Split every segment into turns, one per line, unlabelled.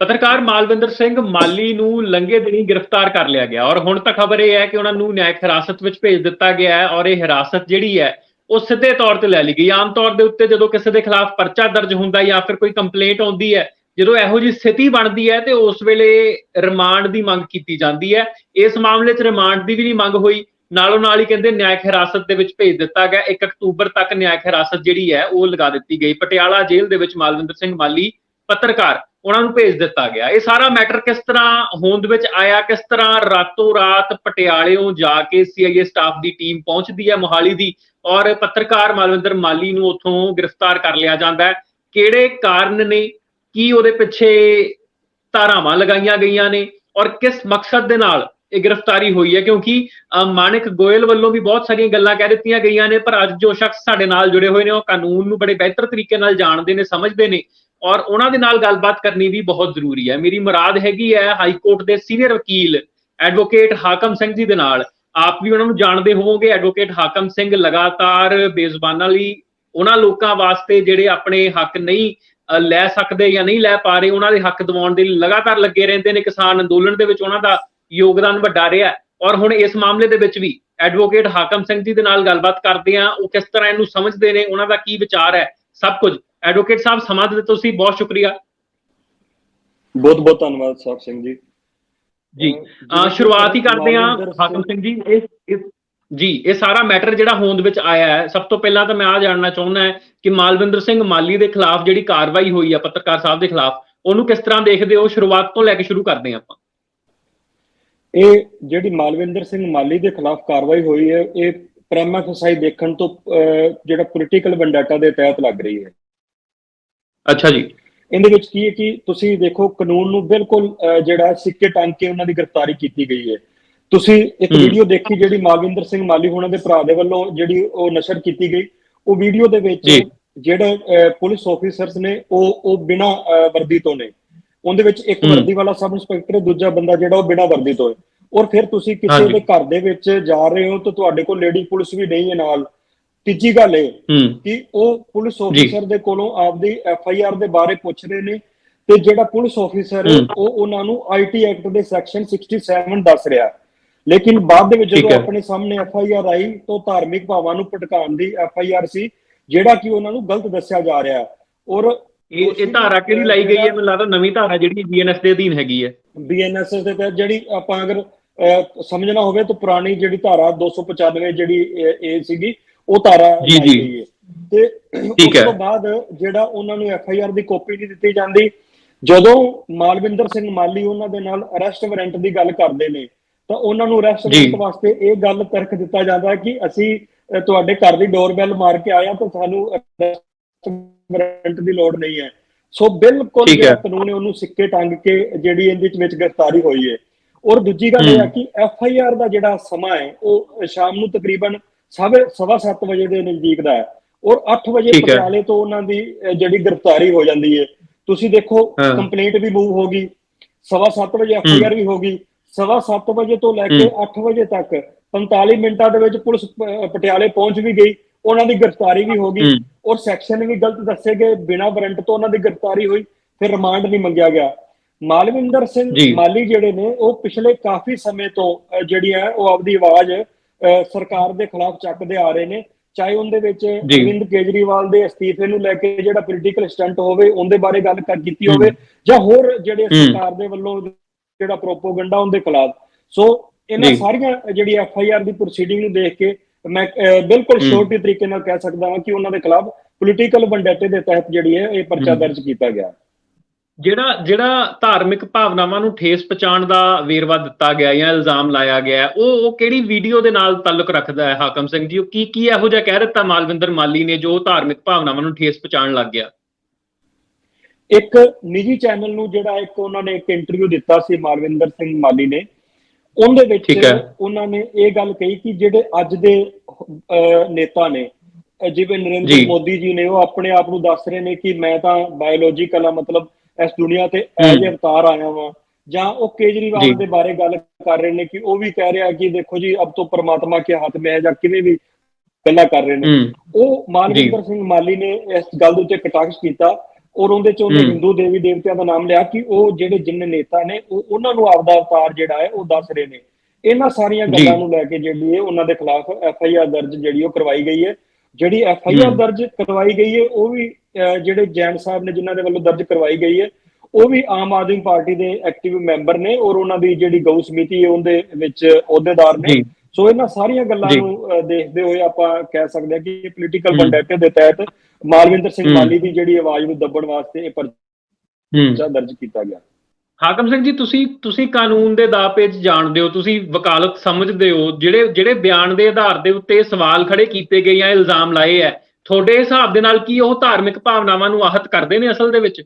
ਪੱਤਰਕਾਰ ਮਾਲਵਿੰਦਰ ਸਿੰਘ ਮਾਲੀ ਨੂੰ ਲੰਗੇ ਦਿਨੀ ਗ੍ਰਿਫਤਾਰ ਕਰ ਲਿਆ ਗਿਆ। ਔਰ ਹੁਣ ਤਾਂ ਖਬਰ ਇਹ ਹੈ ਕਿ ਉਹਨਾਂ ਨੂੰ ਨਿਆਇਕ ਹਿਰਾਸਤ ਵਿੱਚ ਭੇਜ ਦਿੱਤਾ ਗਿਆ ਹੈ ਔਰ ਇਹ ਹਿਰਾਸਤ ਜਿਹੜੀ ਹੈ, ਉਹ ਸਿੱਧੇ ਤੌਰ ਤੇ ਲੈ ਲਈ ਗਈ। ਆਮ ਤੌਰ ਦੇ ਉੱਤੇ ਜਦੋਂ ਕਿਸੇ ਦੇ ਖਿਲਾਫ ਪਰਚਾ ਦਰਜ ਹੁੰਦਾ ਜਾਂ ਫਿਰ ਕੋਈ ਕੰਪਲੇਂਟ ਆਉਂਦੀ ਹੈ, ਜਦੋਂ ਇਹੋ ਜੀ ਸਥਿਤੀ ਬਣਦੀ ਹੈ, ਤੇ ਉਸ ਵੇਲੇ ਰਿਮਾਂਡ ਦੀ ਮੰਗ ਕੀਤੀ ਜਾਂਦੀ ਹੈ। ਇਸ ਮਾਮਲੇ 'ਚ ਰਿਮਾਂਡ ਦੀ ਵੀ ਨਹੀਂ ਮੰਗ ਹੋਈ। ਨਾਲੋਂ ਨਾਲ ਹੀ ਕਹਿੰਦੇ ਨਿਆਇਕ ਹਿਰਾਸਤ ਦੇ ਵਿੱਚ ਭੇਜ ਦਿੱਤਾ ਗਿਆ। 1 ਅਕਤੂਬਰ ਤੱਕ ਨਿਆਇਕ ਹਿਰਾਸਤ ਜਿਹੜੀ ਹੈ, ਉਹ ਲਗਾ ਦਿੱਤੀ ਗਈ। ਪਟਿਆਲਾ ਜੇਲ੍ਹ ਦੇ ਵਿੱਚ ਮਾਲਵਿੰਦਰ ਸਿੰਘ ਮਾਲੀ, ਪੱਤਰਕਾਰ ਉਹਨਾਂ ਨੂੰ ਭੇਜ ਦਿੱਤਾ ਗਿਆ। ਇਹ ਸਾਰਾ ਮੈਟਰ ਕਿਸ ਤਰ੍ਹਾਂ ਹੋਂਦ ਵਿੱਚ ਆਇਆ ਕਿਸ ਤਰ੍ਹਾਂ ਰਾਤੋਂ ਰਾਤ ਪਟਿਆਲੇੋਂ ਜਾ ਕੇ ਸੀਆਈਏ ਸਟਾਫ ਦੀ ਟੀਮ ਪਹੁੰਚਦੀ ਹੈ ਮੋਹਾਲੀ ਦੀ ਔਰ ਪੱਤਰਕਾਰ ਮਾਲਵਿੰਦਰ ਮਾਲੀ ਨੂੰ ਉੱਥੋਂ ਗ੍ਰਿਫਤਾਰ ਕਰ ਲਿਆ ਜਾਂਦਾ ਹੈ। ਕਿਹੜੇ ਕਾਰਨ ਨੇ? ਕੀ ਉਹਦੇ ਪਿੱਛੇ ਧਾਰਾਵਾਂ ਲਗਾਈਆਂ ਗਈਆਂ ਨੇ? ਔਰ ਕਿਸ ਮਕਸਦ ਦੇ ਨਾਲ ਇਹ ਗ੍ਰਿਫਤਾਰੀ ਹੋਈ ਹੈ? ਕਿਉਂਕਿ ਅ, ਮਾਨਿਕ ਗੋਇਲ ਵੱਲੋਂ ਵੀ ਬਹੁਤ ਸਾਰੀਆਂ ਗੱਲਾਂ ਕਹਿ ਦਿੱਤੀਆਂ ਗਈਆਂ ਨੇ ਪਰ ਅੱਜ ਜੋ ਸ਼ਖਸ ਸਾਡੇ ਨਾਲ ਜੁੜੇ ਹੋਏ ਨੇ ਉਹ ਕਾਨੂੰਨ ਨੂੰ ਬੜੇ ਬਿਹਤਰ ਤਰੀਕੇ ਨਾਲ ਜਾਣਦੇ ਨੇ ਸਮਝਦੇ ਨੇ। ਔਰ ਉਹਨਾਂ ਦੇ ਨਾਲ ਗੱਲਬਾਤ ਕਰਨੀ ਵੀ ਬਹੁਤ ਜ਼ਰੂਰੀ ਹੈ। ਮੇਰੀ ਮੁਰਾਦ ਹੈਗੀ ਹੈ ਹਾਈ ਕੋਰਟ ਦੇ ਸੀਨੀਅਰ ਵਕੀਲ ਐਡਵੋਕੇਟ ਹਾਕਮ ਸਿੰਘ ਜੀ ਦੇ ਨਾਲ। ਆਪ ਵੀ ਉਹਨਾਂ ਨੂੰ ਜਾਣਦੇ ਹੋਵੋਗੇ, ਐਡਵੋਕੇਟ ਹਾਕਮ ਸਿੰਘ ਲਗਾਤਾਰ ਬੇਜ਼ਬਾਨਾਂ ਲਈ ਉਹਨਾਂ ਲੋਕਾਂ ਵਾਸਤੇ ਜਿਹੜੇ ਆਪਣੇ ਹੱਕ ਨਹੀਂ ਲੈ ਸਕਦੇ ਜਾਂ ਨਹੀਂ ਲੈ ਪਾ ਰਹੇ, ਉਹਨਾਂ ਦੇ ਹੱਕ ਦਿਵਾਉਣ ਦੇ ਲਈ ਲਗਾਤਾਰ ਲੱਗੇ ਰਹਿੰਦੇ ਨੇ ਕਿਸਾਨ ਅੰਦੋਲਨ ਦੇ ਵਿੱਚ ਉਹਨਾਂ ਦਾ ਯੋਗਦਾਨ ਵੱਡਾ ਰਿਹਾ ਔਰ ਹੁਣ ਇਸ ਮਾਮਲੇ ਦੇ ਵਿੱਚ ਵੀ ਐਡਵੋਕੇਟ ਹਾਕਮ ਸਿੰਘ ਜੀ ਦੇ ਨਾਲ ਗੱਲਬਾਤ ਕਰਦੇ ਆ ਉਹ ਕਿਸ ਤਰ੍ਹਾਂ ਇਹਨੂੰ ਸਮਝਦੇ ਨੇ, ਉਹਨਾਂ ਦਾ ਕੀ ਵਿਚਾਰ ਹੈ? ਸਭ ਕੁਝ ਐਡਵੋਕੇਟ ਸਾਹਿਬ ਸਮਾਂ ਦਿੱਤੇ ਤੁਸੀਂ ਬਹੁਤ ਸ਼ੁਕਰੀਆ।
ਬਹੁਤ ਬਹੁਤ ਧੰਨਵਾਦ ਸਾਹਿਬ ਸਿੰਘ ਜੀ।
ਜੀ ਸ਼ੁਰੂਆਤ ਹੀ ਕਰਦੇ ਆ ਹਾਕਮ ਸਿੰਘ ਜੀ ਇਸ ਇਸ ਜੀ ਇਹ ਸਾਰਾ ਮੈਟਰ ਜਿਹੜਾ ਹੋਂਦ ਵਿੱਚ ਆਇਆ ਹੈ ਸਭ ਤੋਂ ਪਹਿਲਾਂ ਤਾਂ ਮੈਂ ਆ ਜਾਣਨਾ ਚਾਹੁੰਦਾ ਹਾਂ ਕਿ ਮਾਲਵਿੰਦਰ ਸਿੰਘ ਮਾਲੀ ਦੇ ਖਿਲਾਫ ਜਿਹੜੀ ਕਾਰਵਾਈ ਹੋਈ ਹੈ ਪੱਤਰਕਾਰ ਸਾਹਿਬ ਦੇ ਖਿਲਾਫ ਉਹਨੂੰ ਕਿਸ ਤਰ੍ਹਾਂ ਦੇਖਦੇ ਹੋ? ਸ਼ੁਰੂਆਤ ਤੋਂ ਲੈ ਕੇ ਸ਼ੁਰੂ ਕਰਦੇ ਹਾਂ ਆਪਾਂ।
ਇਹ ਜਿਹੜੀ ਮਾਲਵਿੰਦਰ ਸਿੰਘ ਮਾਲੀ ਦੇ ਖਿਲਾਫ ਕਾਰਵਾਈ ਹੋਈ ਹੈ ਇਹ ਪ੍ਰੈਮਾ ਫਸਾਈ ਦੇਖਣ ਤੋਂ ਜਿਹੜਾ ਪੋਲੀਟੀਕਲ ਵੈਂਡਾਟਾ ਦੇ ਤਹਿਤ ਲੱਗ ਰਹੀ ਹੈ।
ਅੱਛਾ ਜੀ
ਇਹਦੇ ਵਿੱਚ ਕੀ ਹੈ ਕਿ ਤੁਸੀਂ ਦੇਖੋ ਕਾਨੂੰਨ ਨੂੰ ਬਿਲਕੁਲ ਜਿਹੜਾ ਸਿੱਕੇ ਟੰਗ ਕੇ ਉਹਨਾਂ ਦੀ ਗ੍ਰਿਫਤਾਰੀ ਕੀਤੀ ਗਈ ਹੈ ਤੁਸੀਂ ਇੱਕ। ਵੀਡੀਓ ਦੇਖੀ ਜਿਹੜੀ ਮਾਲਵਿੰਦਰ ਸਿੰਘ ਮਾਲੀ ਹੋਣਾ ਦੇ ਭਰਾ ਦੇ ਵੱਲੋਂ ਜਿਹੜੀ ਉਹ ਨਸ਼ਰ ਕੀਤੀ ਗਈ ਉਹ ਵੀਡੀਓ ਦੇ ਵਿੱਚ। ਜਿਹੜੇ ਪੁਲਿਸ ਆਫੀਸਰਸ ਨੇ ਉਹ ਉਹ ਬਿਨਾ ਵਰਦੀ ਤੋਂ ਨੇ ਉਹਦੇ ਵਿੱਚ ਇੱਕ। ਵਰਦੀ ਵਾਲਾ ਸਬ ਇੰਸਪੈਕਟਰ ਹੈ ਦੂਜਾ ਬੰਦਾ ਜਿਹੜਾ ਉਹ ਬਿਨਾ ਵਰਦੀ ਤੋਂ ਹੈ ਔਰ ਫਿਰ ਤੁਸੀਂ ਕਿਸੇ। ਦੇ ਘਰ ਦੇ ਵਿੱਚ ਜਾ ਰਹੇ ਹੋ ਤਾਂ ਤੁਹਾਡੇ ਕੋਲ ਲੇਡੀ ਪੁਲਿਸ ਵੀ ਨਹੀਂ ਹੈ ਨਾਲ ਤੀਜੀ ਗੱਲ ਇਹ
ਹੂੰ।
ਕਿ ਉਹ ਪੁਲਿਸ ਆਫੀਸਰ ਦੇ ਕੋਲੋਂ ਆਪਦੀ ਐਫ ਆਈ ਆਰ ਦੇ ਬਾਰੇ ਪੁੱਛ ਰਹੇ ਨੇ ਤੇ ਜਿਹੜਾ ਪੁਲਿਸ ਆਫੀਸਰ ਹੈ। ਉਹ ਉਹਨਾਂ ਨੂੰ ਆਈਟੀ ਐਕਟ ਦੇ ਸੈਕਸ਼ਨ 67 ਦੱਸ ਰਿਹਾ। ਲੇਕਿਨ ਬਾਅਦ ਦੇ ਵਿੱਚ ਜਦੋਂ। ਆਪਣੇ ਸਾਹਮਣੇ ਐਫ ਆਈ ਆਰ ਆਈ ਤਾਂ ਧਾਰਮਿਕ ਭਾਵਾਂ ਨੂੰ ਭਟਕਾਉਣ ਦੀ ਐਫ ਆਈ ਆਰ ਸੀ ਜਿਹੜਾ ਕਿ ਉਹਨਾਂ ਨੂੰ ਗਲਤ ਦੱਸਿਆ ਜਾ ਰਿਹਾ। ਔਰ
ਇਹ ਇਹ ਧਾਰਾ ਕਿਹੜੀ ਲਾਈ ਗਈ ਹੈ? ਮੈਨੂੰ ਲੱਗਦਾ ਨਵੀਂ ਧਾਰਾ ਜਿਹੜੀ ਬੀਐਨਐਸ ਦੇ ਅਧੀਨ ਹੈਗੀ ਹੈ।
ਬੀਐਨਐਸਐਸ ਦੇ ਤਹਿਤ ਜਿਹੜੀ ਆਪਾਂ ਅਗਰ ਸਮਝਣਾ ਹੋਵੇ ਤਾਂ ਪੁਰਾਣੀ ਜਿਹੜੀ ਧਾਰਾ 295 ਜਿਹੜੀ ਇਹ ਸੀਗੀ ਉਹ ਧਾਰਾ
ਜੀ, ਜੀ।
ਤੇ ਉਸ। ਤੋਂ ਬਾਅਦ ਜਿਹੜਾ ਉਹਨਾਂ ਨੂੰ ਐਫ ਆਈ ਆਰ ਦੀ ਕਾਪੀ ਨਹੀਂ ਦਿੱਤੀ ਜਾਂਦੀ ਜਦੋਂ ਮਾਲਵਿੰਦਰ ਸਿੰਘ ਮਾਲੀ ਉਹਨਾਂ ਦੇ ਨਾਲ ਅਰੈਸਟ ਵਾਰੰਟ ਦੀ ਗੱਲ ਕਰਦੇ ਨੇ ਤਾਂ ਉਹਨਾਂ ਨੂੰ ਅਰੈਸਟ। ਵਾਰੰਟ ਵਾਸਤੇ ਇਹ ਗੱਲ ਤਰਕ ਦਿੱਤਾ ਜਾਂਦਾ ਕਿ ਅਸੀਂ ਤੁਹਾਡੇ ਘਰ ਦੀ ਡੋਰਬੈਲ ਮਾਰ ਕੇ ਆਇਆ ਤਾਂ ਸਾਨੂੰ ਅਰੈਸਟ ਵਾਰੰਟ ਦੀ ਲੋੜ ਨਹੀਂ ਹੈ ਸੋ ਬਿਲਕੁਲ। ਜਿਹੜਾ ਕਾਨੂੰਨ ਉਹਨੂੰ ਸਿੱਕੇ ਟੰਗ ਕੇ ਜਿਹੜੀ ਇਹਦੇ ਵਿੱਚ ਗ੍ਰਿਫਤਾਰੀ ਹੋਈ ਹੈ ਔਰ ਦੂਜੀ ਗੱਲ ਇਹ ਹੈ
ਹਮ।
ਕਿ ਐਫ ਆਈ ਆਰ ਦਾ ਜਿਹੜਾ ਸਮਾਂ ਹੈ ਉਹ ਸ਼ਾਮ ਨੂੰ ਤਕਰੀਬਨ ਸਵੇ ਸਵਾ ਸੱਤ ਵਜੇ ਦੇ ਨਜ਼ਦੀਕ ਦਾ ਹੈ। ਔਰ 8 ਵਜੇ। ਪਟਿਆਲੇ ਤੋਂ ਉਹਨਾਂ ਦੀ ਜਿਹੜੀ ਗ੍ਰਿਫਤਾਰੀ ਹੋ ਜਾਂਦੀ ਹੈ। ਤੁਸੀਂ ਦੇਖੋ। ਕੰਪਲੇਂਟ ਵੀ ਮੂਵ ਹੋ ਗਈ। ਸਵਾ ਸੱਤ ਵਜੇ ਐਫ ਆਈ ਆਰ ਵੀ ਹੋ ਗਈ। ਸਵਾ ਸੱਤ ਵਜੇ ਤੋਂ ਲੈ ਕੇ 8 ਵਜੇ ਤੱਕ 45 ਮਿੰਟਾਂ ਦੇ ਵਿੱਚ ਪੁਲਿਸ ਪਟਿਆਲੇ ਪਹੁੰਚ ਵੀ ਗਈ। ਉਹਨਾਂ ਦੀ ਗ੍ਰਿਫਤਾਰੀ ਵੀ ਹੋ ਗਈ। ਔਰ ਸੈਕਸ਼ਨ ਵੀ ਗਲਤ ਦੱਸੇ ਗਏ। ਬਿਨਾਂ ਵਾਰੰਟ ਤੋਂ ਉਹਨਾਂ ਦੀ ਗ੍ਰਿਫਤਾਰੀ ਹੋਈ। ਫਿਰ ਰਿਮਾਂਡ ਨਹੀਂ ਮੰਗਿਆ ਗਿਆ। ਮਾਲਵਿੰਦਰ ਸਿੰਘ। ਮਾਲੀ ਜਿਹੜੇ ਨੇ ਉਹ ਪਿਛਲੇ ਕਾਫੀ ਸਮੇਂ ਤੋਂ ਜਿਹੜੀ ਹੈ ਉਹ ਆਪਦੀ ਆਵਾਜ਼ ਸਰਕਾਰ ਦੇ ਖਿਲਾਫ ਚੱਕਦੇ ਆ ਰਹੇ ਨੇ ਚਾਹੇ ਉਹਦੇ ਵਿੱਚ। ਅਰਵਿੰਦ ਕੇਜਰੀਵਾਲ ਦੇ ਅਸਤੀਫੇ ਨੂੰ ਲੈ ਕੇ ਜਿਹੜਾ ਪੋਲੀਟੀਕਲ ਸਟੰਟ ਹੋਵੇ ਉਹਦੇ ਬਾਰੇ ਗੱਲ ਕਰ ਕੀਤੀ ਹੋਵੇ ਜਾਂ ਹੋਰ ਜਿਹੜੇ। ਸਰਕਾਰ ਦੇ ਵੱਲੋਂ ਜਿਹੜਾ ਪ੍ਰੋਪੋਗੰਡਾ ਉਹਦੇ ਖਿਲਾਫ ਸੋ ਇਹਨਾਂ। ਸਾਰੀਆਂ ਜਿਹੜੀ ਐਫ ਆਈ ਆਰ ਦੀ ਪ੍ਰੋਸੀਡਿੰਗ ਨੂੰ ਦੇਖ ਕੇ ਮੈਂ ਬਿਲਕੁਲ। ਸ਼ੋਰਟੀ ਤਰੀਕੇ ਨਾਲ ਕਹਿ ਸਕਦਾ ਹਾਂ ਕਿ ਉਹਨਾਂ ਦੇ ਖਿਲਾਫ ਪੋਲੀਟੀਕਲ ਵੰਡੇਟੇ ਦੇ ਤਹਿਤ ਜਿਹੜੀ ਹੈ ਇਹ ਪਰਚਾ। ਦਰਜ ਕੀਤਾ ਗਿਆ
ਜਿਹੜਾ ਜਿਹੜਾ ਧਾਰਮਿਕ ਭਾਵਨਾਵਾਂ ਨੂੰ ਠੇਸ ਪਹੁੰਚਾਉਣ ਦਾ ਵੇਰਵਾ ਦਿੱਤਾ ਗਿਆ ਜਾਂ ਇਲਜ਼ਾਮ ਲਾਇਆ ਗਿਆ ਉਹ ਉਹ ਕਿਹੜੀ ਵੀਡੀਓ ਦੇ ਨਾਲ ਤਾਲੁਕ ਰੱਖਦਾ ਹੈ ਹਾਕਮ ਸਿੰਘ ਜੀ ਉਹ ਕੀ ਕੀ ਇਹੋ ਜਿਹਾ ਕਹਿ ਦਿੱਤਾ ਮਾਲਵਿੰਦਰ ਮਾਲੀ ਨੇ ਜੋ ਧਾਰਮਿਕ ਭਾਵਨਾਵਾਂ ਨੂੰ ਠੇਸ ਪਹੁੰਚਾਉਣ ਲੱਗ ਗਿਆ
ਇੱਕ ਨਿੱਜੀ ਚੈਨਲ ਨੂੰ ਜਿਹੜਾ ਇੱਕ ਉਹਨਾਂ ਨੇ ਇੱਕ ਇੰਟਰਵਿਊ ਦਿੱਤਾ ਸੀ ਮਾਲਵਿੰਦਰ ਸਿੰਘ ਮਾਲੀ ਨੇ ਉਹਦੇ ਵਿੱਚ। ਉਹਨਾਂ ਨੇ ਇਹ ਗੱਲ ਕਹੀ ਕਿ ਜਿਹੜੇ ਅੱਜ ਦੇ ਨੇਤਾ ਨੇ ਜਿਵੇਂ ਨਰਿੰਦਰ। ਮੋਦੀ ਜੀ ਨੇ ਉਹ ਆਪਣੇ ਆਪ ਨੂੰ ਦੱਸ ਰਹੇ ਨੇ ਕਿ ਮੈਂ ਤਾਂ ਬਾਇਓਲੋਜੀਕਲ ਆ ਮਤਲਬ ਇਸ ਦੁਨੀਆ ਤੇ। ਐਜ ਅਵਤਾਰ ਆਇਆ ਵਾਂ ਜਾਂ ਉਹ। ਕੇਜਰੀਵਾਲ ਦੇ ਬਾਰੇ ਗੱਲ ਕਰ ਰਹੇ ਨੇ ਕਿ ਉਹ ਵੀ ਕਹਿ ਰਿਹਾ ਕਿ ਦੇਖੋ ਜੀ ਅਬ ਤੋਂ ਪਰਮਾਤਮਾ ਕੇ ਹੱਥ ਮੇਂ ਹੈ ਜਾਂ ਕਿਵੇਂ ਵੀ ਗੱਲਾਂ ਕਰ ਰਹੇ ਨੇ ਉਹ ਮਾਨਵਿੰਦਰ ਸਿੰਘ ਮਾਲੀ ਨੇ ਇਸ ਗੱਲ ਦੇ ਉੱਤੇ ਕਟਾਕਸ਼ ਕੀਤਾ ਔਰ ਉਹਦੇ ਚ ਉਹਨੇ। ਹਿੰਦੂ ਦੇਵੀ ਦੇਵਤਿਆਂ ਦਾ ਨਾਮ ਲਿਆ ਕਿ ਉਹ ਜਿਹੜੇ ਜਿੰਨੇ ਨੇਤਾ ਨੇ ਉਹ ਉਹਨਾਂ ਨੂੰ ਆਪਦਾ ਅਵਤਾਰ ਜਿਹੜਾ ਹੈ ਉਹ ਦੱਸ ਰਹੇ ਨੇ ਇਹਨਾਂ ਸਾਰੀਆਂ। ਗੱਲਾਂ ਨੂੰ ਲੈ ਕੇ ਜਿਹੜੀ ਹੈ ਉਹਨਾਂ ਦੇ ਖਿਲਾਫ ਐਫ ਆਈ ਆਰ ਦਰਜ ਜਿਹੜੀ ਉਹ ਕਰਵਾਈ ਗਈ ਹੈ ਜਿਹੜੀ ਐਫ ਆਈ ਆਰ। ਦਰਜ ਕਰਵਾਈ ਗਈ ਹੈ ਉਹ ਵੀ ਜਿਹੜੇ ਜੈਨ ਸਾਹਿਬ ਨੇ ਜਿਨ੍ਹਾਂ ਦੇ ਵੱਲੋਂ ਦਰਜ ਕਰਵਾਈ ਗਈ ਹੈ ਉਹ ਵੀ ਆਮ ਆਦਮੀ ਪਾਰਟੀ ਦੇ ਐਕਟਿਵ ਮੈਂਬਰ ਨੇ ਔਰ ਉਹਨਾਂ ਦੀ ਜਿਹੜੀ ਗਊ ਸਮਿਤੀ ਹੈ ਉਹਦੇ ਵਿੱਚ ਅਹੁਦੇਦਾਰ ਨੇ ਸੋ ਇਹਨਾਂ ਸਾਰੀਆਂ ਗੱਲਾਂ। ਨੂੰ ਦੇਖਦੇ ਹੋਏ ਆਪਾਂ ਕਹਿ ਸਕਦੇ ਹਾਂ ਕਿ ਪੋਲੀਟੀਕਲ
ਹੂੰ।
ਵੰਡੇਟੇ ਦੇ ਤਹਿਤ ਮਾਲਵਿੰਦਰ ਸਿੰਘ। ਮਾਲੀ ਦੀ ਜਿਹੜੀ ਆਵਾਜ਼ ਨੂੰ ਦੱਬਣ ਵਾਸਤੇ ਇਹ ਪਰਚਾ ਦਰਜ ਕੀਤਾ ਗਿਆ
ਹਾਕਮ ਸਿੰਘ ਜੀ, ਤੁਸੀਂ ਤੁਸੀਂ ਕਾਨੂੰਨ ਦੇ ਦਾਅਪੇ 'ਚ ਜਾਣਦੇ ਹੋ, ਤੁਸੀਂ ਵਕਾਲਤ ਸਮਝਦੇ ਹੋ, ਜਿਹੜੇ ਜਿਹੜੇ ਬਿਆਨ ਦੇ ਆਧਾਰ ਦੇ ਉੱਤੇ ਸਵਾਲ ਖੜੇ ਕੀਤੇ ਗਏ ਜਾਂ ਇਲਜ਼ਾਮ ਲਾਏ ਹੈ ਤੁਹਾਡੇ ਹਿਸਾਬ ਦੇ ਨਾਲ ਕੀ ਉਹ ਧਾਰਮਿਕ ਭਾਵਨਾਵਾਂ ਨੂੰ ਆਹਤ ਕਰਦੇ ਨੇ ਅਸਲ ਦੇ ਵਿੱਚ?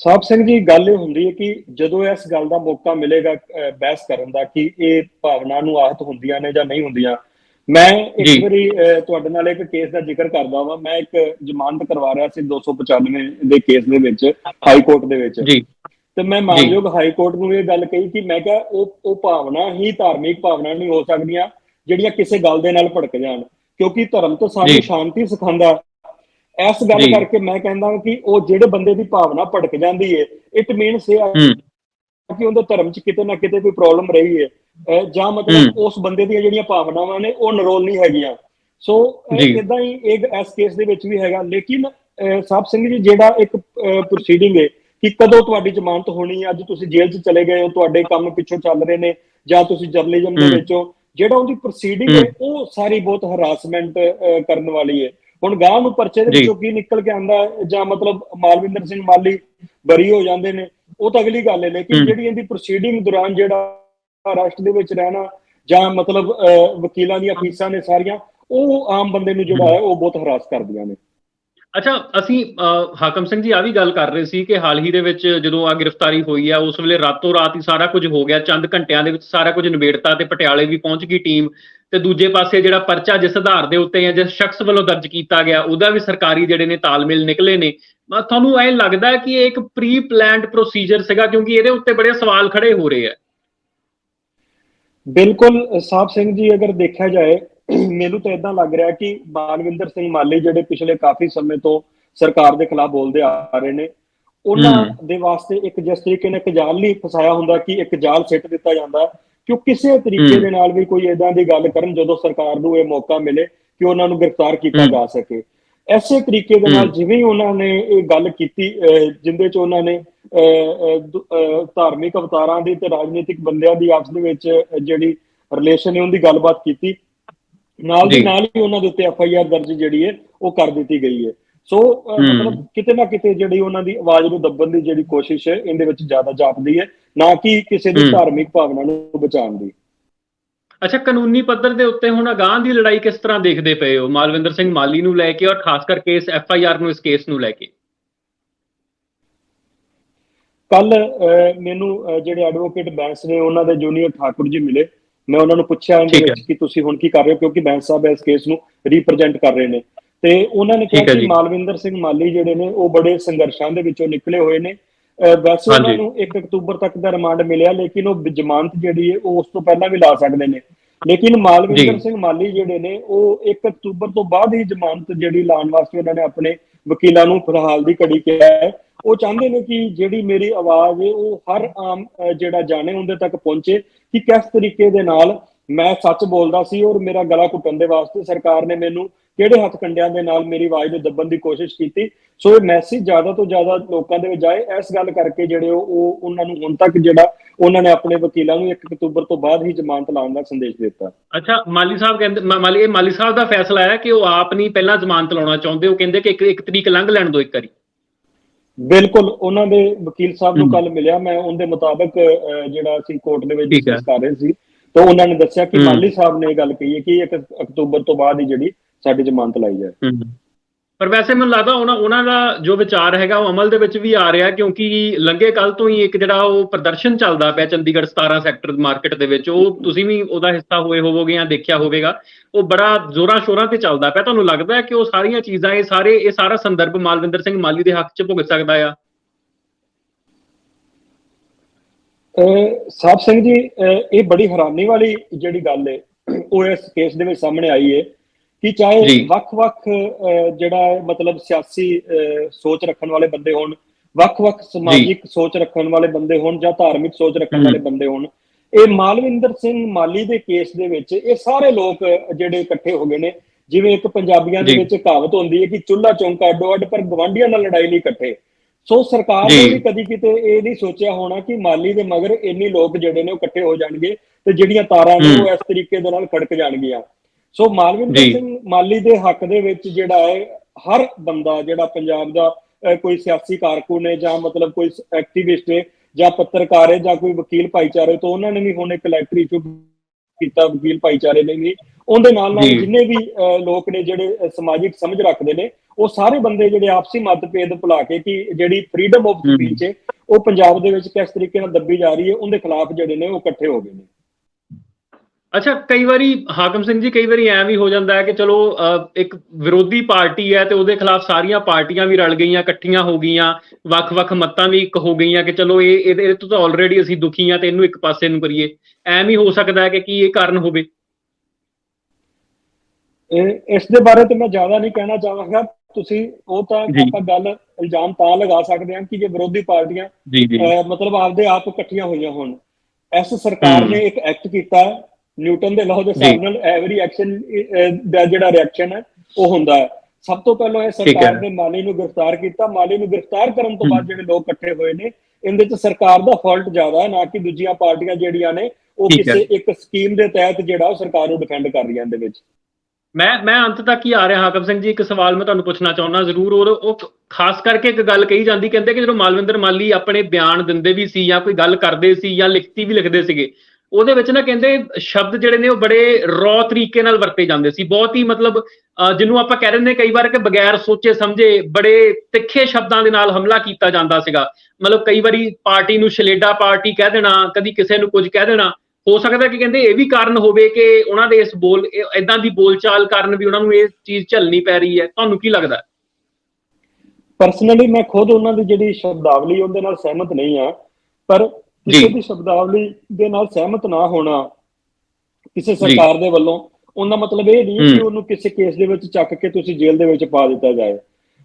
ਸਾਹਿਬ ਸਿੰਘ ਜੀ, ਗੱਲ ਇਹ ਹੁੰਦੀ ਹੈ ਕਿ ਜਦੋਂ ਇਸ ਗੱਲ ਦਾ ਮੌਕਾ ਮਿਲੇਗਾ ਬਹਿਸ ਕਰਨ ਦਾ ਕਿ ਇਹ ਭਾਵਨਾ ਨੂੰ ਆਹਤ ਹੁੰਦੀਆਂ ਨੇ ਜਾਂ ਨਹੀਂ ਹੁੰਦੀਆਂ ਮੈਂ। ਇੱਕ ਵਾਰੀ ਤੁਹਾਡੇ ਨਾਲ ਇੱਕ ਕੇਸ ਦਾ ਜ਼ਿਕਰ ਕਰਦਾ ਵਾਂ। ਮੈਂ ਇੱਕ ਜ਼ਮਾਨਤ ਕਰਵਾ ਰਿਹਾ ਸੀ 295 ਦੇ ਕੇਸ ਦੇ ਵਿੱਚ ਹਾਈ ਕੋਰਟ ਦੇ ਵਿੱਚ।
ਜੀ।
ਤੇ ਮੈਂ ਮਾਨਯੋਗ ਹਾਈ ਕੋਰਟ ਨੂੰ ਇਹ ਗੱਲ ਕਹੀ ਕਿ ਮੈਂ ਕਿਹਾ ਉਹ ਉਹ ਭਾਵਨਾ ਹੀ ਧਾਰਮਿਕ ਭਾਵਨਾ ਨਹੀਂ ਹੋ ਸਕਦੀਆਂ ਜਿਹੜੀਆਂ ਕਿਸੇ ਗੱਲ ਦੇ ਨਾਲ ਭੜਕ ਜਾਣ। ਕਿਉਂਕਿ ਧਰਮ ਤਾਂ ਸਾਨੂੰ। ਸ਼ਾਂਤੀ ਸਿਖਾਉਂਦਾ। ਇਸ ਗੱਲ। ਕਰਕੇ ਮੈਂ ਕਹਿੰਦਾ ਕਿ ਉਹ ਜਿਹੜੇ ਬੰਦੇ ਦੀ ਭਾਵਨਾ ਭੜਕ ਜਾਂਦੀ ਏ ਇਟ ਮੀਨਸ ਇਹ ਕਿ ਉਹਦੇ ਧਰਮ 'ਚ ਕਿਤੇ ਨਾ ਕਿਤੇ ਕੋਈ ਪ੍ਰੋਬਲਮ ਰਹੀ ਅਹ ਜਾਂ ਮਤਲਬ ਉਸ ਬੰਦੇ ਦੀਆਂ ਜਿਹੜੀਆਂ ਭਾਵਨਾਵਾਂ ਨੇ ਉਹ ਨਰੋਲ ਨਹੀਂ ਹੈਗੀਆਂ। ਸੋ। ਇਦਾਂ ਹੀ ਇੱਕ ਇਸ ਕੇਸ ਦੇ ਵਿੱਚ ਵੀ ਹੈਗਾ। ਲੇਕਿਨ ਸਾਹਿਬ ਸਿੰਘ ਜੀ ਜਿਹੜਾ ਇੱਕ ਪ੍ਰੋਸੀਡਿੰਗ ਹੈ ਕਿ ਕਦੋਂ ਤੁਹਾਡੀ ਜ਼ਮਾਨਤ ਹੋਣੀ ਹੈ? ਅੱਜ ਤੁਸੀਂ ਜੇਲ੍ਹ 'ਚ ਚਲੇ ਗਏ ਹੋ ਤੁਹਾਡੇ ਕੰਮ ਪਿੱਛੋਂ ਚੱਲ ਰਹੇ ਨੇ ਜਾਂ ਤੁਸੀਂ ਜਰਨਲਿਜ਼ਮ ਦੇ। ਵਿੱਚੋਂ ਜਿਹੜਾ ਉਹਦੀ ਪ੍ਰੋਸੀਡਿੰਗ ਹੈ। ਉਹ ਸਾਰੀ ਬਹੁਤ ਹਰਾਸਮੈਂਟ ਕਰਨ ਵਾਲੀ ਹੈ। ਹੁਣ ਗਾਂ ਨੂੰ ਪਰਚੇ ਦੇ। ਵਿੱਚੋਂ ਕੀ ਨਿਕਲ ਕੇ ਆਂਦਾ ਜਾਂ ਮਤਲਬ ਮਾਲਵਿੰਦਰ ਸਿੰਘ ਮਾਲੀ ਬਰੀ ਹੋ ਜਾਂਦੇ ਨੇ। ਉਹ ਤਾਂ ਅਗਲੀ ਗੱਲ ਹੈ ਲੇਕਿਨ। ਜਿਹੜੀ ਇਹਦੀ ਪ੍ਰੋਸੀਡਿੰਗ ਦੌਰਾਨ ਜਿਹੜਾ ਅਰੈਸਟ ਦੇ ਵਿੱਚ ਰਹਿਣਾ ਜਾਂ ਮਤਲਬ ਵਕੀਲਾਂ ਦੀਆਂ ਫੀਸਾਂ ਨੇ ਸਾਰੀਆਂ, ਉਹ ਆਮ ਬੰਦੇ ਨੂੰ ਜਿਹੜਾ ਹੈ, ਉਹ ਬਹੁਤ ਹਰਾਸ ਕਰਦੀਆਂ ਨੇ।
ਅੱਛਾ, ਅਸੀਂ ਹਾਕਮ ਸਿੰਘ ਜੀ ਆ ਵੀ ਗੱਲ ਕਰ ਰਹੇ ਸੀ ਕਿ ਹਾਲ ਹੀ ਦੇ ਵਿੱਚ ਜਦੋਂ ਆ ਗ੍ਰਿਫਤਾਰੀ ਹੋਈ ਆ, ਉਸ ਵੇਲੇ ਰਾਤੋਂ ਰਾਤ ਹੀ ਸਾਰਾ ਕੁਝ ਹੋ ਗਿਆ, ਚੰਦ ਘੰਟਿਆਂ ਦੇ ਵਿੱਚ ਸਾਰਾ ਕੁਝ ਨਿਬੇੜਤਾ ਤੇ ਪਟਿਆਲੇ ਵੀ ਪਹੁੰਚ ਗਈ ਟੀਮ ਤੇ ਦੂਜੇ ਪਾਸੇ ਜਿਹੜਾ ਪਰਚਾ ਜਿਸ ਆਧਾਰ ਦੇ ਉੱਤੇ ਜਾਂ ਜਿਸ ਸ਼ਖਸ ਵੱਲੋਂ ਦਰਜ ਕੀਤਾ ਗਿਆ, ਉਹਦਾ ਵੀ ਸਰਕਾਰੀ ਜਿਹੜੇ ਨੇ ਤਾਲਮੇਲ ਨਿਕਲੇ ਨੇ। ਤੁਹਾਨੂੰ ਐਂ ਲੱਗਦਾ ਕਿ ਇਹ ਇੱਕ ਪ੍ਰੀ ਪਲਾਨਡ ਪ੍ਰੋਸੀਜਰ ਸੀਗਾ ਕਿਉਂਕਿ ਇਹਦੇ ਉੱਤੇ ਬੜੇ ਸਵਾਲ ਖੜੇ ਹੋ ਰਹੇ ਆ।
ਬਿਲਕੁਲ ਸਾਹਿਬ ਸਿੰਘ ਜੀ ਅਗਰ ਦੇਖਿਆ ਜਾਏ ਮੈਨੂੰ ਤਾਂ ਇਦਾਂ ਲੱਗ ਰਿਹਾ ਕਿ ਮਾਨਵਿੰਦਰ ਸਿੰਘ ਮਾਲੀ ਜਿਹੜੇ ਪਿਛਲੇ ਕਾਫੀ ਸਮੇਂ ਤੋਂ ਸਰਕਾਰ ਦੇ ਖਿਲਾਫ ਬੋਲਦੇ ਆ ਰਹੇ ਨੇ ਉਹਨਾਂ। ਦੇ ਵਾਸਤੇ ਇੱਕ ਜਿਸ ਤਰੀਕੇ ਨਾਲ ਇੱਕ ਜਾਲ ਨਹੀਂ ਫਸਾਇਆ ਹੁੰਦਾ ਕਿ ਇੱਕ ਜਾਲ ਸਿੱਟ ਦਿੱਤਾ ਜਾਂਦਾ ਕਿ ਉਹ ਕਿਸੇ ਤਰੀਕੇ। ਦੇ ਨਾਲ ਵੀ ਕੋਈ ਇਦਾਂ ਦੀ ਗੱਲ ਕਰਨ ਜਦੋਂ ਸਰਕਾਰ ਨੂੰ ਇਹ ਮੌਕਾ ਮਿਲੇ ਕਿ ਉਹਨਾਂ ਨੂੰ ਗ੍ਰਿਫਤਾਰ ਕੀਤਾ। ਜਾ ਸਕੇ ਐਸੇ ਤਰੀਕੇ ਦੇ ਨਾਲ। ਜਿਵੇਂ ਉਹਨਾਂ ਨੇ ਇਹ ਗੱਲ ਕੀਤੀ ਜਿੰਦੇ ਚ ਉਹਨਾਂ ਨੇ ਧਾਰਮਿਕ ਅਵਤਾਰਾਂ ਦੀ ਤੇ ਰਾਜਨੀਤਿਕ ਬੰਦਿਆਂ ਦੀ ਆਪਸ ਦੇ ਵਿੱਚ ਜਿਹੜੀ ਰਿਲੇਸ਼ਨ ਹੈ ਉਹਦੀ ਗੱਲਬਾਤ ਕੀਤੀ ਨਾਲ ਦੀ। ਨਾਲ ਹੀ ਉਹਨਾਂ ਦੇ ਉੱਤੇ ਐਫ ਆਈ ਆਰ ਦਰਜ ਜਿਹੜੀ ਹੈ ਉਹ ਕਰ ਦਿੱਤੀ ਗਈ ਹੈ ਸੋ। ਮਤਲਬ ਕਿਤੇ ਨਾ ਕਿਤੇ ਜਿਹੜੀ ਉਹਨਾਂ ਦੀ ਆਵਾਜ਼ ਨੂੰ ਦੱਬਣ ਦੀ ਜਿਹੜੀ ਕੋਸ਼ਿਸ਼ ਹੈ ਇਹਦੇ ਵਿੱਚ ਜ਼ਿਆਦਾ ਜਾਪਦੀ ਹੈ ਨਾ ਕਿ ਕਿਸੇ ਦੀ। ਧਾਰਮਿਕ ਭਾਵਨਾ ਨੂੰ ਬਚਾਉਣ ਦੀ
ਅੱਛਾ ਕਾਨੂੰਨੀ ਪੱਧਰ ਦੇ ਉੱਤੇ ਹੁਣ ਅਗਾਂਹ ਦੀ ਲੜਾਈ ਕਿਸ ਤਰ੍ਹਾਂ ਦੇਖਦੇ ਪਏ ਹੋ ਮਾਲਵਿੰਦਰ ਸਿੰਘ ਮਾਲੀ ਨੂੰ ਲੈ ਕੇ ਔਰ ਖਾਸ ਕਰਕੇ ਇਸ ਐਫ ਆਈ ਆਰ ਨੂੰ ਇਸ ਕੇਸ ਨੂੰ ਲੈ ਕੇ
ਕੱਲ ਮੈਨੂੰ ਜਿਹੜੇ ਐਡਵੋਕੇਟ ਬੈਂਸ ਨੇ ਉਹਨਾਂ ਦੇ ਜੂਨੀਅਰ ਠਾਕੁਰ ਜੀ ਮਿਲੇ ਮੈਂ ਉਹਨਾਂ ਨੂੰ ਪੁੱਛਿਆ ਇਹਦੇ। ਵਿੱਚ ਕਿ ਤੁਸੀਂ ਹੁਣ ਕੀ ਕਰ ਰਹੇ ਹੋ ਕਿਉਂਕਿ ਬੈਂਸ ਸਾਹਿਬ ਇਸ ਕੇਸ ਨੂੰ ਰਿਪਰੈਜ਼ੈਂਟ ਕਰ ਰਹੇ ਨੇ ਤੇ ਉਹਨਾਂ ਨੇ ਕਿਹਾ ਕਿ। ਮਾਲਵਿੰਦਰ ਸਿੰਘ ਮਾਲੀ ਜਿਹੜੇ ਨੇ ਉਹ ਬੜੇ ਸੰਘਰਸ਼ਾਂ ਦੇ ਵਿੱਚੋਂ ਨਿਕਲੇ ਹੋਏ ਨੇ ਵੈਸੇ ਉਹਨਾਂ। ਨੂੰ 1 ਅਕਤੂਬਰ ਤੱਕ ਦਾ ਰਿਮਾਂਡ ਮਿਲਿਆ ਲੇਕਿਨ ਉਹ ਜ਼ਮਾਨਤ ਜਿਹੜੀ ਹੈ ਉਹ ਉਸ ਤੋਂ ਪਹਿਲਾਂ ਵੀ ਲਾ ਸਕਦੇ ਨੇ ਲੇਕਿਨ ਮਾਲਵਿੰਦਰ। ਸਿੰਘ ਮਾਲੀ ਜਿਹੜੇ ਨੇ ਉਹ 1 ਅਕਤੂਬਰ ਤੋਂ ਬਾਅਦ ਹੀ ਜ਼ਮਾਨਤ ਜਿਹੜੀ ਲਾਉਣ ਵਾਸਤੇ ਉਹਨਾਂ ਨੇ ਆਪਣੇ ਵਕੀਲਾਂ ਨੂੰ ਫਿਲਹਾਲ ਦੀ ਘੜੀ ਕਿਹਾ ਹੈ ਉਹ ਚਾਹੁੰਦੇ ਨੇ ਕਿ ਜਿਹੜੀ ਮੇਰੀ ਆਵਾਜ਼ ਹੈ, ਉਹ ਹਰ ਆਮ ਜਿਹੜਾ ਜਾਣੇ ਉਹਦੇ ਤੱਕ ਪਹੁੰਚੇ ਕਿ ਕਿਸ ਤਰੀਕੇ ਦੇ ਨਾਲ ਮੈਂ ਸੱਚ ਬੋਲਦਾ ਸੀ ਔਰ ਮੇਰਾ ਗਲਾ ਘੁੱਟਣ ਦੇ ਵਾਸਤੇ ਸਰਕਾਰ ਨੇ ਮੈਨੂੰ ਕਿਹੜੇ ਹੱਥ ਕੰਡਿਆਂ ਦੇ ਨਾਲ ਮੇਰੀ ਆਵਾਜ਼ ਨੂੰ ਦੱਬਣ ਦੀ ਕੋਸ਼ਿਸ਼ ਕੀਤੀ। ਸੋ ਇਹ ਮੈਸੇਜ ਜ਼ਿਆਦਾ ਤੋਂ ਜ਼ਿਆਦਾ ਲੋਕਾਂ ਦੇ ਵਿੱਚ ਜਾਏ ਇਸ ਗੱਲ ਕਰਕੇ ਜਿਹੜੇ ਉਹ ਉਹਨਾਂ ਨੂੰ ਹੁਣ ਤੱਕ ਜਿਹੜਾ ਉਹਨਾਂ ਨੇ ਆਪਣੇ ਵਕੀਲਾਂ ਨੂੰ 1 ਅਕਤੂਬਰ ਤੋਂ ਬਾਅਦ ਹੀ ਜ਼ਮਾਨਤ ਲਾਉਣ ਦਾ ਸੰਦੇਸ਼ ਦਿੱਤਾ।
ਅੱਛਾ, ਮਾਲੀ ਸਾਹਿਬ ਕਹਿੰਦੇ ਮਾਲੀ, ਇਹ ਮਾਲੀ ਸਾਹਿਬ ਦਾ ਫੈਸਲਾ ਹੈ ਕਿ ਉਹ ਆਪ ਨਹੀਂ ਪਹਿਲਾਂ ਜ਼ਮਾਨਤ ਲਾਉਣਾ ਚਾਹੁੰਦੇ। ਉਹ ਕਹਿੰਦੇ ਕਿ ਇੱਕ ਇੱਕ ਤਰੀਕ ਲੰਘ ਲੈਣ ਦਿਓ ਇੱਕ ਵਾਰੀ।
ਬਿਲਕੁਲ ਉਹਨਾਂ ਦੇ ਵਕੀਲ ਸਾਹਿਬ ਨੂੰ। ਕੱਲ ਮਿਲਿਆ ਮੈਂ ਉਹਦੇ ਮੁਤਾਬਕ ਜਿਹੜਾ ਅਸੀਂ ਕੋਰਟ ਦੇ ਵਿੱਚ। ਡਿਸਕਸ ਕਰ ਰਹੇ ਸੀ ਤਾਂ ਉਹਨਾਂ ਨੇ ਦੱਸਿਆ ਕਿ। ਮਾਲੀ ਸਾਹਿਬ ਨੇ ਇਹ ਗੱਲ ਕਹੀ ਹੈ ਕਿ 1 ਅਕਤੂਬਰ ਤੋਂ ਬਾਅਦ ਹੀ ਜਿਹੜੀ ਸਾਡੀ ਜ਼ਮਾਨਤ ਲਾਈ ਜਾਏ
ਪਰ ਵੈਸੇ ਮੈਨੂੰ ਲੱਗਦਾ ਉਹਨਾਂ ਉਹਨਾਂ ਦਾ ਜੋ ਵਿਚਾਰ ਹੈਗਾ ਉਹ ਅਮਲ ਦੇ ਵਿੱਚ ਵੀ ਆ ਰਿਹਾ ਕਿਉਂਕਿ ਲੰਗੇ ਕੱਲ ਤੋਂ ਹੀ ਇੱਕ ਜਿਹੜਾ ਉਹ ਪ੍ਰਦਰਸ਼ਨ ਚੱਲਦਾ ਪਿਆ ਚੰਡੀਗੜ੍ਹ 17 ਸੈਕਟਰ ਮਾਰਕੀਟ ਦੇ ਵਿੱਚ, ਉਹ ਤੁਸੀਂ ਵੀ ਉਹਦਾ ਹਿੱਸਾ ਹੋਏ ਹੋਵੋਗੇ ਜਾਂ ਦੇਖਿਆ ਹੋਵੇਗਾ, ਉਹ ਬੜਾ ਜ਼ੋਰਾਂ ਸ਼ੋਰਾਂ ਤੇ ਚੱਲਦਾ ਪਿਆ। ਤੁਹਾਨੂੰ ਲੱਗਦਾ ਹੈ ਕਿ ਉਹ ਸਾਰੀਆਂ ਚੀਜ਼ਾਂ, ਇਹ ਸਾਰੇ, ਇਹ ਸਾਰਾ ਸੰਦਰਭ ਮਾਲਵਿੰਦਰ ਸਿੰਘ ਮਾਲੀ ਦੇ ਹੱਕ 'ਚ ਭੁਗਤ ਸਕਦਾ ਆ?
ਸਾਹਿਬ ਸਿੰਘ ਜੀ ਇਹ ਬੜੀ ਹੈਰਾਨੀ ਵਾਲੀ ਜਿਹੜੀ ਗੱਲ ਹੈ ਉਹ ਇਸ ਕੇਸ ਦੇ ਵਿੱਚ ਸਾਹਮਣੇ ਆਈ ਹੈ ਕਿ ਚਾਹੇ। ਵੱਖ-ਵੱਖ ਜਿਹੜਾ ਮਤਲਬ ਸਿਆਸੀ ਸੋਚ ਰੱਖਣ ਵਾਲੇ ਬੰਦੇ ਹੋਣ ਵੱਖ-ਵੱਖ ਸਮਾਜਿਕ ਸੋਚ ਰੱਖਣ ਵਾਲੇ ਬੰਦੇ ਹੋਣ ਜਾਂ ਧਾਰਮਿਕ ਸੋਚ ਰੱਖਣ। ਵਾਲੇ ਬੰਦੇ ਹੋਣ ਇਹ ਮਾਲਵਿੰਦਰ ਸਿੰਘ ਮਾਲੀ ਦੇ ਕੇਸ ਦੇ ਵਿੱਚ ਇਹ ਸਾਰੇ ਲੋਕ ਜਿਹੜੇ ਇਕੱਠੇ ਹੋ ਗਏ ਨੇ ਜਿਵੇਂ ਇੱਕ ਪੰਜਾਬੀਆਂ ਦੇ। ਵਿੱਚ ਕਹਾਵਤ ਹੁੰਦੀ ਹੈ ਕਿ ਚੁੱਲ੍ਹਾ ਚੌਂਕਾ ਅੱਡੋ ਅੱਡ ਪਰ ਗਵਾਂਢੀਆਂ ਨਾਲ ਲੜਾਈ ਨਹੀਂ ਇਕੱਠੇ ਸੋ ਸਰਕਾਰ ਨੇ। ਵੀ ਕਦੀ ਕਿਤੇ ਇਹ ਨਹੀਂ ਸੋਚਿਆ ਹੋਣਾ ਕਿ ਮਾਲੀ ਦੇ ਮਗਰ ਇੰਨੀ ਲੋਕ ਜਿਹੜੇ ਨੇ ਉਹ ਇਕੱਠੇ ਹੋ ਜਾਣਗੇ ਤੇ ਜਿਹੜੀਆਂ ਤਾਰਾਂ ਨੇ। ਉਹ ਇਸ ਤਰੀਕੇ ਦੇ ਨਾਲ ਖੜਕ ਜਾਣਗੀਆਂ ਸੋ ਮਾਲਵਿੰਦਰ। ਸਿੰਘ ਮਾਲੀ ਦੇ ਹੱਕ ਦੇ ਵਿੱਚ ਜਿਹੜਾ ਹੈ ਹਰ ਬੰਦਾ ਜਿਹੜਾ ਪੰਜਾਬ ਦਾ ਕੋਈ ਸਿਆਸੀ ਕਾਰਕੁਨ ਹੈ ਜਾਂ ਮਤਲਬ ਕੋਈ ਐਕਟਿਵਿਸਟ ਹੈ ਜਾਂ ਪੱਤਰਕਾਰ ਹੈ ਜਾਂ ਕੋਈ ਵਕੀਲ ਭਾਈਚਾਰੇ ਤੋਂ ਉਹਨਾਂ ਨੇ ਵੀ ਹੁਣ ਇੱਕ ਲੈਟਰ ਇਸ਼ੂ ਕੀਤਾ ਵਕੀਲ ਭਾਈਚਾਰੇ ਨੇ ਵੀ ਉਹਦੇ ਨਾਲ ਨਾਲ। ਜਿੰਨੇ ਵੀ ਲੋਕ ਨੇ ਜਿਹੜੇ ਸਮਾਜਿਕ ਸਮਝ ਰੱਖਦੇ ਨੇ ਉਹ ਸਾਰੇ ਬੰਦੇ ਜਿਹੜੇ ਆਪਸੀ ਮਤਭੇਦ ਭੁਲਾ ਕੇ ਕਿ ਜਿਹੜੀ ਫਰੀडम ਆਫ। ਸਪੀਚ ਹੈ ਉਹ ਪੰਜਾਬ ਦੇ ਵਿੱਚ ਕਿਸ ਤਰੀਕੇ ਨਾਲ ਦੱਬੀ ਜਾ ਰਹੀ ਹੈ ਉਹਦੇ ਖਿਲਾਫ ਜਿਹੜੇ ਨੇ ਉਹ ਇਕੱਠੇ ਹੋ ਗਏ ਨੇ
ਅੱਛਾ ਕਈ ਵਾਰੀ ਹਾਕਮ ਸਿੰਘ ਜੀ ਕਈ ਵਾਰੀ ਐਂ ਵੀ ਹੋ ਜਾਂਦਾ ਹੈ ਕਿ ਚਲੋ ਅਹ, ਇੱਕ ਵਿਰੋਧੀ ਪਾਰਟੀ ਹੈ ਤੇ ਉਹਦੇ ਖਿਲਾਫ ਸਾਰੀਆਂ ਪਾਰਟੀਆਂ ਵੀ ਰਲ ਗਈਆਂ ਇਕੱਠੀਆਂ ਹੋ ਗਈਆਂ ਵੱਖ-ਵੱਖ ਮੱਤਾਂ ਵੀ ਇੱਕ ਹੋ ਗਈਆਂ ਕਿ ਚਲੋ ਇਹ ਇਹਦੇ ਇਹ ਤੋਂ ਤਾਂ ਆਲਰੇਡੀ ਅਸੀਂ ਦੁਖੀ ਆ ਤੇ ਇਹਨੂੰ ਇੱਕ ਪਾਸੇ ਨੂੰ ਕਰੀਏ। ਐਂ ਵੀ ਹੋ ਸਕਦਾ ਹੈ ਕਿ ਕੀ ਇਹ ਕਾਰਨ ਹੋਵੇ?
ਇਹ ਇਸ ਦੇ ਬਾਰੇ ਤੇ ਮੈਂ ਜ਼ਿਆਦਾ ਨਹੀਂ ਕਹਿਣਾ ਚਾਹਾਂਗਾ। ਤੁਸੀਂ ਉਹ ਤਾਂ
ਜੀ।
ਆਪਾਂ ਗੱਲ ਇਲਜ਼ਾਮ ਤਾਂ ਲਗਾ ਸਕਦੇ ਹਾਂ ਕਿ ਜੇ ਵਿਰੋਧੀ ਪਾਰਟੀਆਂ
ਜੀ ਜੀ।
ਅਹ, ਮਤਲਬ ਆਪਦੇ ਆਪ ਇਕੱਠੀਆਂ ਹੋਈਆਂ ਹੋਣ। ਇਸ ਸਰਕਾਰ
ਹਮ।
ਨੇ ਇੱਕ ਐਕਟ ਕੀਤਾ ਹੈ, ਨਿਊਟਨ ਦੇ ਲਾਅ ਦੇ ਹਿਸਾਬ ਨਾਲ ਐਵਰੀ ਐਕਸ਼ਨ ਦਾ ਜਿਹੜਾ ਰਿਐਕਸ਼ਨ ਹੈ ਉਹ ਹੁੰਦਾ ਹੈ। ਸਭ ਤੋਂ ਪਹਿਲਾਂ ਇਹ। ਸਰਕਾਰ ਨੇ ਮਾਲੀ ਨੂੰ ਗ੍ਰਿਫਤਾਰ ਕੀਤਾ। ਮਾਲੀ ਨੂੰ ਗ੍ਰਿਫਤਾਰ ਕਰਨ ਤੋਂ ਬਾਅਦ ਜਿਹੜੇ ਲੋਕ ਇਕੱਠੇ ਹੋਏ ਨੇ ਇਹਦੇ ਚ ਸਰਕਾਰ ਦਾ ਫਾਲਟ ਜ਼ਿਆਦਾ ਹੈ ਨਾ ਕਿ ਦੂਜੀਆਂ ਪਾਰਟੀਆਂ ਜਿਹੜੀਆਂ ਨੇ ਉਹ। ਕਿਸੇ ਇੱਕ ਸਕੀਮ ਦੇ ਤਹਿਤ ਜਿਹੜਾ ਉਹ ਸਰਕਾਰ ਨੂੰ ਡਿਫੈਂਡ ਕਰ ਰਹੀਆਂ ਇਹਦੇ ਵਿੱਚ।
ਮੈਂ ਮੈਂ ਅੰਤ ਤੱਕ ਹੀ ਆ ਰਿਹਾ ਹਾਕਮ ਸਿੰਘ ਜੀ ਇੱਕ ਸਵਾਲ ਮੈਂ ਤੁਹਾਨੂੰ ਪੁੱਛਣਾ ਚਾਹੁੰਦਾ ਜ਼ਰੂਰ ਔਰ ਉਹ ਖਾਸ ਕਰਕੇ ਇੱਕ ਗੱਲ ਕਹੀ ਜਾਂਦੀ ਕਹਿੰਦੇ ਕਿ ਜਦੋਂ ਮਾਲਵਿੰਦਰ ਮਾਲੀ ਆਪਣੇ ਬਿਆਨ ਦਿੰਦੇ ਵੀ ਸੀ ਜਾਂ ਕੋਈ ਗੱਲ ਕਰਦੇ ਸੀ ਜਾਂ ਲਿਖਤੀ ਵੀ ਲਿਖਦੇ ਸੀਗੇ ਉਹਦੇ ਵਿੱਚ ਨਾ ਕਹਿੰਦੇ ਸ਼ਬਦ ਜਿਹੜੇ ਨੇ ਉਹ ਬੜੇ ਰੌ ਤਰੀਕੇ ਨਾਲ ਵਰਤੇ ਜਾਂਦੇ ਸੀ। ਬਹੁਤ ਹੀ ਮਤਲਬ ਜਿਹਨੂੰ ਆਪਾਂ ਕਹਿ ਦਿੰਦੇ ਕਈ ਵਾਰ ਕਿ ਬਗੈਰ ਸੋਚੇ ਸਮਝੇ ਬੜੇ ਤਿੱਖੇ ਸ਼ਬਦਾਂ ਦੇ ਨਾਲ ਹਮਲਾ ਕੀਤਾ ਜਾਂਦਾ ਸੀਗਾ। ਮਤਲਬ ਕਈ ਵਾਰੀ ਪਾਰਟੀ ਨੂੰ ਸ਼ਲੇਡਾ ਪਾਰਟੀ ਕਹਿ ਦੇਣਾ, ਕਦੀ ਕਿਸੇ ਨੂੰ ਕੁਝ ਕਹਿ ਦੇਣਾ। ਹੋ ਸਕਦਾ ਕਿ ਕਹਿੰਦੇ ਇਹ ਵੀ ਕਾਰਨ ਹੋਵੇ ਕਿ ਉਹਨਾਂ ਦੇ ਇਸ ਬੋਲ ਇਦਾਂ ਦੀ ਬੋਲਚਾਲ ਕਾਰਨ ਵੀ ਉਹਨਾਂ ਨੂੰ ਇਹ ਚੀਜ਼ ਝੱਲਣੀ ਪੈ ਰਹੀ ਹੈ। ਤੁਹਾਨੂੰ ਕੀ ਲੱਗਦਾ?
ਪਰਸਨਲੀ ਮੈਂ ਖੁਦ ਉਹਨਾਂ ਦੀ ਜਿਹੜੀ ਸ਼ਬਦਾਵਲੀ ਉਹਦੇ ਨਾਲ ਸਹਿਮਤ ਨਹੀਂ ਆ ਪਰ ਕਿਸੇ। ਦੀ ਸ਼ਬਦਾਵਲੀ ਦੇ ਨਾਲ ਸਹਿਮਤ ਨਾ ਹੋਣਾ ਕਿਸੇ ਸਰਕਾਰ ਦੇ ਵੱਲੋਂ ਉਹਦਾ ਮਤਲਬ ਇਹ ਨਹੀਂ ਕਿ। ਉਹਨੂੰ ਕਿਸੇ ਕੇਸ ਦੇ ਵਿੱਚ ਚੱਕ ਕੇ ਤੁਸੀਂ ਜੇਲ੍ਹ ਦੇ ਵਿੱਚ ਪਾ ਦਿੱਤਾ ਜਾਏ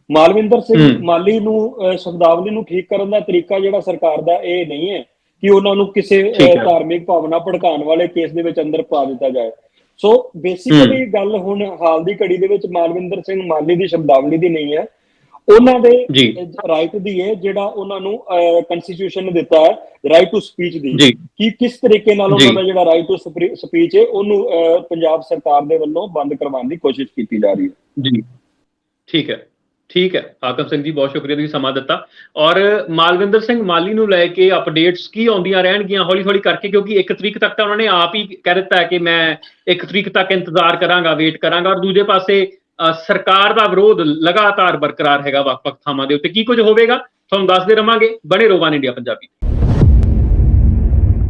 ਮਾਲਵਿੰਦਰ ਸਿੰਘ। ਮਾਲੀ ਨੂੰ ਸ਼ਬਦਾਵਲੀ ਨੂੰ ਠੀਕ ਕਰਨ ਦਾ ਤਰੀਕਾ ਜਿਹੜਾ ਸਰਕਾਰ ਦਾ ਇਹ ਨਹੀਂ ਹੈ ਕਿ ਉਹਨਾਂ ਨੂੰ ਕਿਸੇ। ਧਾਰਮਿਕ ਭਾਵਨਾ ਭੜਕਾਉਣ ਵਾਲੇ ਕੇਸ ਦੇ ਵਿੱਚ ਅੰਦਰ ਪਾ ਦਿੱਤਾ ਜਾਏ ਸੋ ਬੇਸਿਕਲੀ ਗੱਲ ਹੁਣ ਹਾਲ ਦੀ ਘੜੀ ਦੇ ਵਿੱਚ ਮਾਲਵਿੰਦਰ ਸਿੰਘ ਮਾਲੀ ਦੀ ਸ਼ਬਦਾਵਲੀ ਦੀ ਨਹੀਂ ਹੈ ਉਹਨਾਂ ਦੇ। ਰਾਈਟ ਦੀ ਹੈ ਜਿਹੜਾ ਉਹਨਾਂ ਨੂੰ ਕਨਸਟੀਟਿਊਸ਼ਨ ਨੇ ਦਿੱਤਾ ਹੈ ਰਾਈਟ ਟੂ ਸਪੀਚ ਦੀ। ਕਿ ਕਿਸ ਤਰੀਕੇ ਨਾਲ। ਉਹਨਾਂ ਦਾ ਜਿਹੜਾ ਰਾਈਟ ਟੂ ਸਪੀਚ ਹੈ ਉਹਨੂੰ ਪੰਜਾਬ ਸਰਕਾਰ ਦੇ ਵੱਲੋਂ ਬੰਦ ਕਰਵਾਉਣ ਦੀ ਕੋਸ਼ਿਸ਼ ਕੀਤੀ ਜਾ ਰਹੀ ਹੈ?
ਜੀ। ਠੀਕ ਹੈ। ਠੀਕ ਹੈ। ਹਾਕਮ ਸਿੰਘ ਜੀ ਬਹੁਤ ਸ਼ੁਕਰੀਆ ਤੁਸੀਂ ਸਮਾਂ ਦਿੱਤਾ। ਔਰ ਮਾਲਵਿੰਦਰ ਸਿੰਘ ਮਾਲੀ ਨੂੰ ਲੈ ਕੇ ਅਪਡੇਟਸ ਕੀ ਆਉਂਦੀਆਂ ਰਹਿਣਗੀਆਂ ਹੌਲੀ ਹੌਲੀ ਕਰਕੇ ਕਿਉਂਕਿ ਇੱਕ ਤਰੀਕ ਤੱਕ ਤਾਂ ਉਹਨਾਂ ਨੇ ਆਪ ਹੀ ਕਹਿ ਦਿੱਤਾ ਕਿ ਮੈਂ ਇੱਕ ਤਰੀਕ ਤੱਕ ਇੰਤਜ਼ਾਰ ਕਰਾਂਗਾ ਵੇਟ ਕਰਾਂਗਾ। ਔਰ ਦੂਜੇ ਪਾਸੇ ਸਰਕਾਰ ਦਾ ਵਿਰੋਧ ਲਗਾਤਾਰ ਬਰਕਰਾਰ ਹੈਗਾ ਵੱਖ-ਵੱਖ ਥਾਵਾਂ ਦੇ ਉੱਤੇ। ਕੀ ਕੁਝ ਹੋਵੇਗਾ? ਤੁਹਾਨੂੰ ਦੱਸਦੇ ਰਵਾਂਗੇ। ਬਣੇ ਰੋਵਾਨ ਇੰਡੀਆ ਪੰਜਾਬੀ।